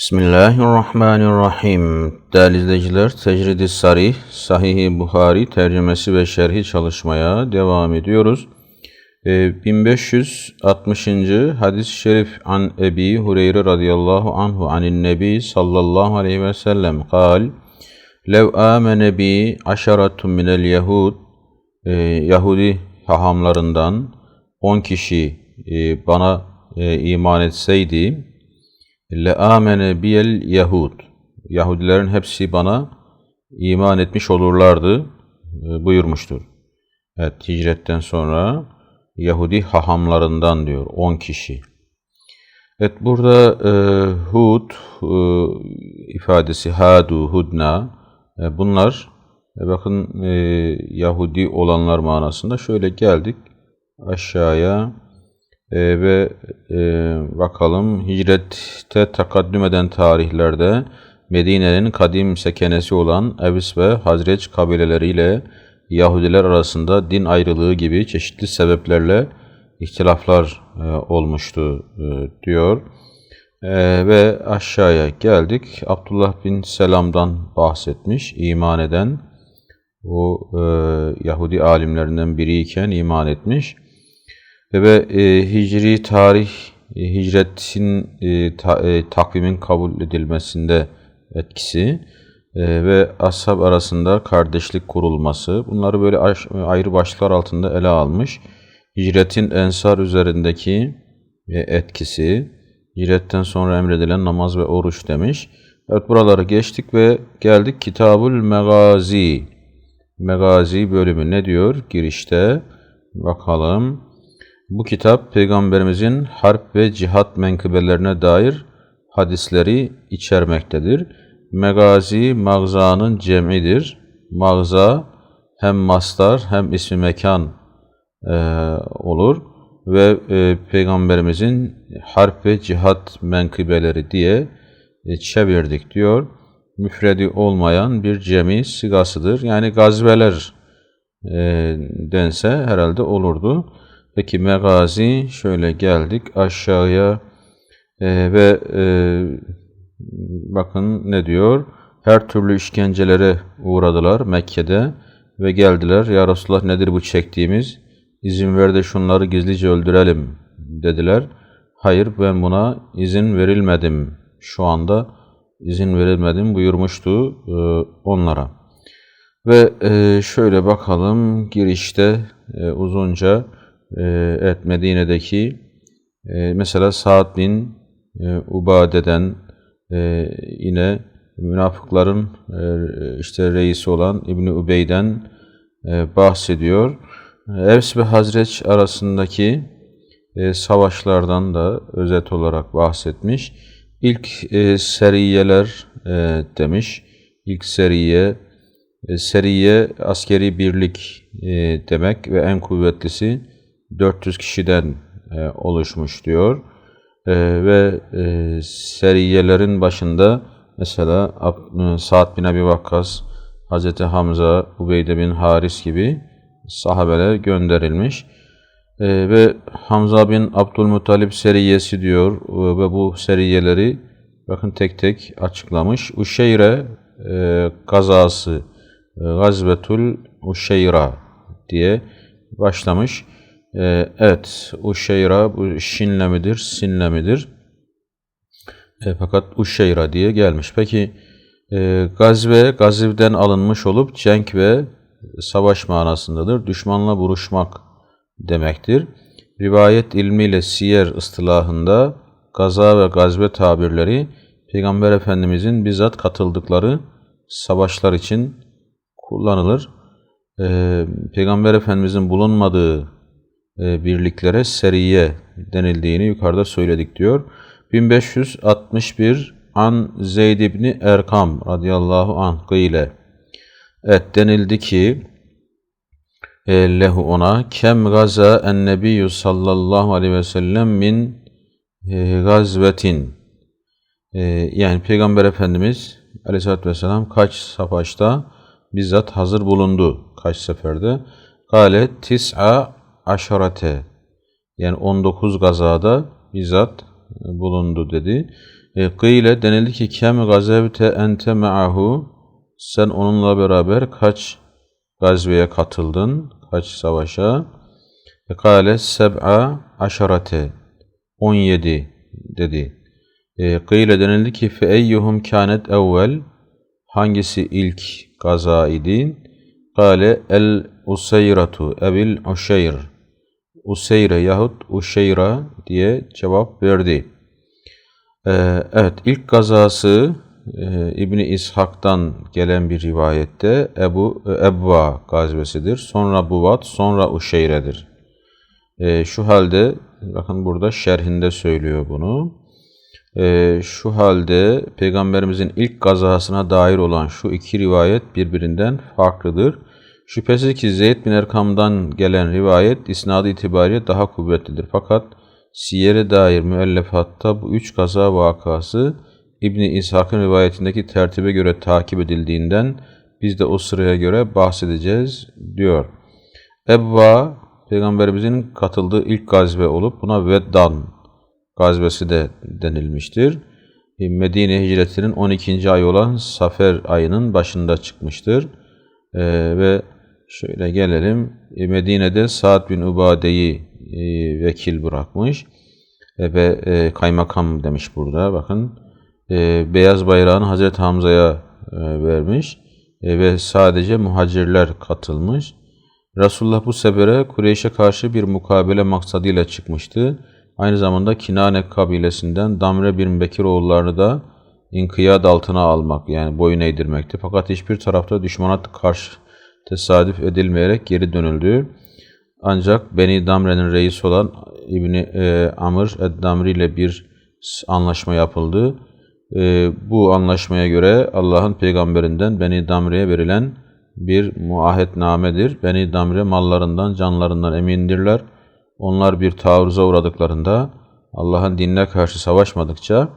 Bismillahirrahmanirrahim. Değerli izleyiciler, Tecrid-i Sarih, Sahih-i Buhari tercümesi ve şerhi çalışmaya devam ediyoruz. Ee, 1560. hadis-i şerif an Ebi Hureyre radıyallahu anhu anin nebi sallallahu aleyhi ve sellem kal Lev amene bi aşaratun minel yahud e, Yahudi hahamlarından 10 kişi e, bana e, iman etseydi Le amene biyel Yahud. Yahudilerin hepsi bana iman etmiş olurlardı e, buyurmuştur. Evet hicretten sonra Yahudi hahamlarından diyor 10 kişi. Evet burada e, Hud e, ifadesi Hadu, Hudna e, bunlar e, bakın e, Yahudi olanlar manasında şöyle geldik aşağıya e, ve e, bakalım hicrette takaddüm eden tarihlerde Medine'nin kadim sekenesi olan Evs ve Hazreç kabileleriyle Yahudiler arasında din ayrılığı gibi çeşitli sebeplerle ihtilaflar e, olmuştu e, diyor. E, ve aşağıya geldik. Abdullah bin Selam'dan bahsetmiş. iman eden o e, Yahudi alimlerinden biriyken iman etmiş ve e, hicri tarih e, hicretin e, ta, e, takvimin kabul edilmesinde etkisi e, ve ashab arasında kardeşlik kurulması bunları böyle ayrı başlıklar altında ele almış. Hicretin ensar üzerindeki e, etkisi, hicretten sonra emredilen namaz ve oruç demiş. Evet buraları geçtik ve geldik Kitabul Megazi. Megazi bölümü ne diyor? Girişte bakalım. Bu kitap Peygamberimizin harp ve cihat menkıbelerine dair hadisleri içermektedir. Megazi mağzanın cem'idir. Mağza hem mastar hem ismi mekan e, olur ve e, Peygamberimizin harp ve cihat menkıbeleri diye e, çevirdik diyor. Müfredi olmayan bir cemi sigasıdır. Yani gazveler e, dense herhalde olurdu. Peki megazi şöyle geldik aşağıya e, ve e, bakın ne diyor? Her türlü işkencelere uğradılar Mekke'de ve geldiler. Ya Resulullah nedir bu çektiğimiz? İzin ver de şunları gizlice öldürelim dediler. Hayır ben buna izin verilmedim. Şu anda izin verilmedim buyurmuştu e, onlara. Ve e, şöyle bakalım girişte e, uzunca evet Medine'deki e, mesela Sa'd bin e, Ubade'den e, yine münafıkların e, işte reisi olan İbni Ubey'den e, bahsediyor. Evs ve Hazreç arasındaki e, savaşlardan da özet olarak bahsetmiş. İlk e, seriyeler e, demiş. İlk seriye, e, seriye askeri birlik e, demek ve en kuvvetlisi 400 kişiden e, oluşmuş diyor. E, ve e, seriyelerin başında mesela e, Sa'd bin Abi Vakkas, Hz. Hamza, Ubeyde bin Haris gibi sahabeler gönderilmiş. E, ve Hamza bin Abdülmuttalip seriyesi diyor e, ve bu seriyeleri bakın tek tek açıklamış. Uşeyre e, kazası, e, Gazvetul Uşeyra diye başlamış. Ee, evet, Uşeyra bu şinle midir, sinle midir? E, fakat Uşeyra diye gelmiş. Peki e, gazve, gazivden alınmış olup cenk ve savaş manasındadır. Düşmanla vuruşmak demektir. Rivayet ilmiyle siyer ıstılahında gaza ve gazve tabirleri Peygamber Efendimizin bizzat katıldıkları savaşlar için kullanılır. Ee, Peygamber Efendimizin bulunmadığı birliklere seriye denildiğini yukarıda söyledik diyor. 1561 An Zeyd ibni Erkam radıyallahu anh ile Evet denildi ki e, lehu ona kem gaza en nebiyyü sallallahu aleyhi ve sellem min e, gazvetin e, yani Peygamber Efendimiz aleyhissalatü vesselam kaç savaşta bizzat hazır bulundu kaç seferde Gale tis'a aşarate yani 19 gazada bizzat bulundu dedi. E, kıyle denildi ki kem gazevte ente ma'ahu sen onunla beraber kaç gazveye katıldın, kaç savaşa? E, kale seb'a aşarate 17 dedi. E, kıyle denildi ki fe eyyuhum kânet evvel hangisi ilk gaza idi? Kale el useyratu ebil uşeyr Useyre yahut Uşeyra diye cevap verdi. Ee, evet ilk gazası e, İbni İshak'tan gelen bir rivayette Ebu e, Ebva gazvesidir. Sonra Buvat, sonra Uşeyre'dir. E, şu halde bakın burada şerhinde söylüyor bunu. E, şu halde Peygamberimizin ilk gazasına dair olan şu iki rivayet birbirinden farklıdır. Şüphesiz ki Zeyd bin Erkam'dan gelen rivayet isnadı itibariyle daha kuvvetlidir. Fakat Siyer'e dair müellefatta bu üç kaza vakası İbni İshak'ın rivayetindeki tertibe göre takip edildiğinden biz de o sıraya göre bahsedeceğiz diyor. Ebba Peygamberimizin katıldığı ilk gazve olup buna Veddan gazvesi de denilmiştir. Medine hicretinin 12. ayı olan Safer ayının başında çıkmıştır. Ee, ve Şöyle gelelim. E, Medine'de Sa'd bin Ubade'yi e, vekil bırakmış ve e, kaymakam demiş burada. Bakın beyaz bayrağını Hazreti Hamza'ya vermiş ve sadece muhacirler katılmış. Resulullah bu sefere Kureyş'e karşı bir mukabele maksadıyla çıkmıştı. Aynı zamanda Kinane kabilesinden Damre bin Bekir oğullarını da inkiyat altına almak yani boyun eğdirmekti. Fakat hiçbir tarafta düşmana karşı tesadüf edilmeyerek geri dönüldü. Ancak Beni Damre'nin reisi olan İbni e, Amr Ed-Damri ile bir anlaşma yapıldı. E, bu anlaşmaya göre Allah'ın peygamberinden Beni Damre'ye verilen bir muahitnamedir. Beni Damre mallarından, canlarından emindirler. Onlar bir taarruza uğradıklarında Allah'ın dinine karşı savaşmadıkça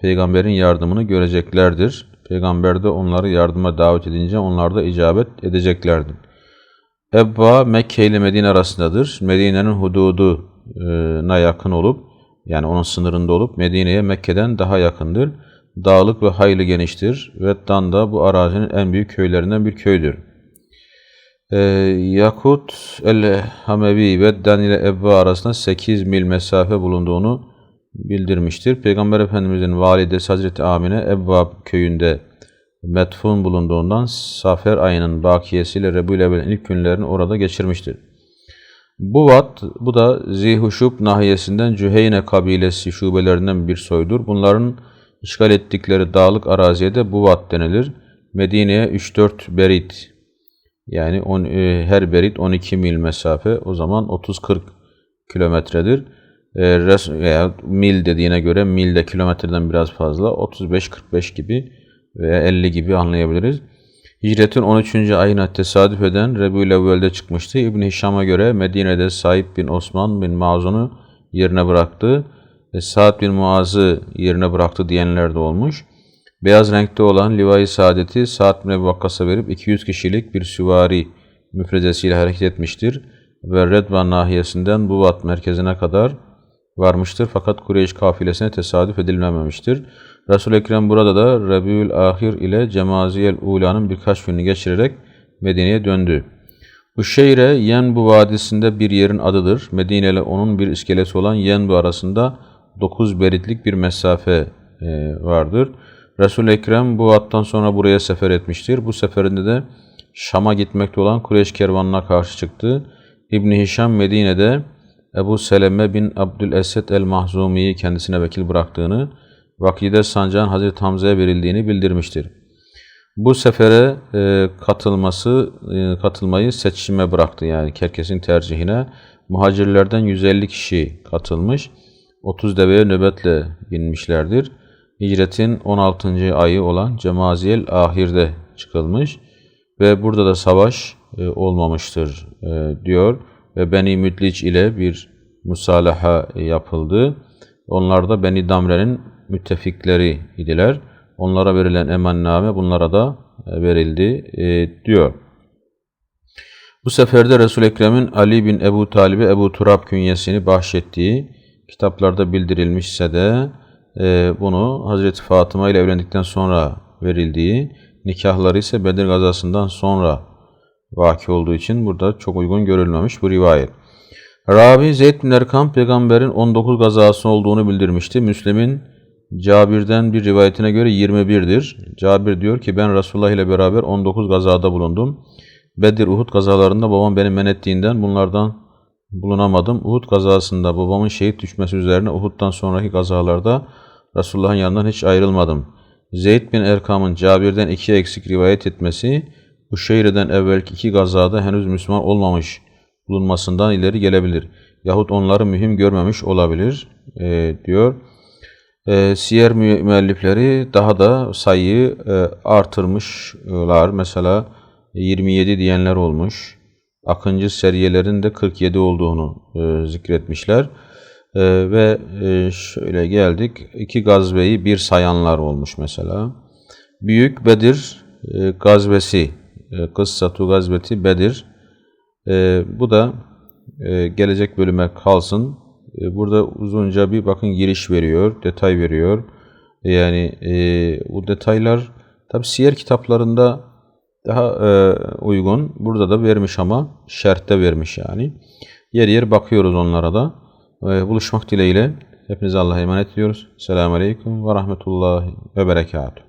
peygamberin yardımını göreceklerdir. Peygamber de onları yardıma davet edince onlar da icabet edeceklerdi. Ebba Mekke ile Medine arasındadır. Medine'nin hududuna yakın olup yani onun sınırında olup Medine'ye Mekke'den daha yakındır. Dağlık ve hayli geniştir. Veddan da bu arazinin en büyük köylerinden bir köydür. Ee, Yakut el-Hamevi Veddan ile Ebba arasında 8 mil mesafe bulunduğunu bildirmiştir. Peygamber Efendimizin validesi Hazreti Amine Ebbab köyünde metfun bulunduğundan Safer ayının bakiyesiyle Rebül Evvel'in ilk günlerini orada geçirmiştir. Bu vat, bu da Zihuşub nahiyesinden Cüheyne kabilesi şubelerinden bir soydur. Bunların işgal ettikleri dağlık araziye de bu vat denilir. Medine'ye 3-4 berit yani on, e, her berit 12 mil mesafe o zaman 30-40 kilometredir e, res, veya mil dediğine göre milde kilometreden biraz fazla 35-45 gibi veya 50 gibi anlayabiliriz. Hicretin 13. ayına tesadüf eden Rebül Evvel'de çıkmıştı. İbn Hişam'a göre Medine'de Said bin Osman bin Mazun'u yerine bıraktı. E, Sa'd bin Muaz'ı yerine bıraktı diyenler de olmuş. Beyaz renkte olan Livai Saadet'i Sa'd bin Ebu Vakkas'a verip 200 kişilik bir süvari müfrezesiyle hareket etmiştir. Ve Redvan nahiyesinden Buvat merkezine kadar varmıştır fakat Kureyş kafilesine tesadüf edilmememiştir. Resul-i Ekrem burada da Rabiül Ahir ile Cemaziyel Ula'nın birkaç günü geçirerek Medine'ye döndü. Uşeyre Yenbu Vadisi'nde bir yerin adıdır. Medine ile onun bir iskelesi olan Yenbu arasında 9 beritlik bir mesafe e, vardır. Resul-i Ekrem bu attan sonra buraya sefer etmiştir. Bu seferinde de Şam'a gitmekte olan Kureyş kervanına karşı çıktı. İbni Hişam Medine'de Ebu Seleme bin Abdülesed el-Mahzumi'yi kendisine vekil bıraktığını, vakide sancağın Hazreti Hamza'ya verildiğini bildirmiştir. Bu sefere e, katılması e, katılmayı seçime bıraktı yani herkesin tercihine. Muhacirlerden 150 kişi katılmış. 30 deveye nöbetle binmişlerdir. Hicretin 16. ayı olan Cemaziyel Ahir'de çıkılmış ve burada da savaş e, olmamıştır e, diyor ve Beni Müdlic ile bir musalaha yapıldı. Onlar da Beni Damre'nin müttefikleri idiler. Onlara verilen emanname bunlara da e, verildi e, diyor. Bu seferde Resul Ekrem'in Ali bin Ebu Talib'e Ebu Turab künyesini bahşettiği kitaplarda bildirilmişse de e, bunu Hazreti Fatıma ile evlendikten sonra verildiği, nikahları ise Bedir gazasından sonra vaki olduğu için burada çok uygun görülmemiş bu rivayet. Rabi Zeyd bin Erkam peygamberin 19 gazası olduğunu bildirmişti. Müslim'in Cabir'den bir rivayetine göre 21'dir. Cabir diyor ki ben Resulullah ile beraber 19 gazada bulundum. Bedir, Uhud gazalarında babam beni men ettiğinden bunlardan bulunamadım. Uhud gazasında babamın şehit düşmesi üzerine Uhud'dan sonraki gazalarda Resulullah'ın yanından hiç ayrılmadım. Zeyd bin Erkam'ın Cabir'den iki eksik rivayet etmesi bu şehirden evvelki iki gazada henüz Müslüman olmamış bulunmasından ileri gelebilir. Yahut onları mühim görmemiş olabilir e, diyor. E, siyer mü- müellifleri daha da sayıyı e, artırmışlar. Mesela 27 diyenler olmuş. Akıncı seriyelerin de 47 olduğunu e, zikretmişler. E, ve e, şöyle geldik. iki gazveyi bir sayanlar olmuş mesela. Büyük Bedir e, gazvesi, Kıssatu gazveti Bedir. E, bu da e, gelecek bölüme kalsın. E, burada uzunca bir bakın giriş veriyor, detay veriyor. Yani e, bu detaylar tabi siyer kitaplarında daha e, uygun. Burada da vermiş ama şerhte vermiş yani. Yer yer bakıyoruz onlara da. E, buluşmak dileğiyle hepinize Allah'a emanet ediyoruz. Selamun Aleyküm ve Rahmetullahi ve Berekatuhu.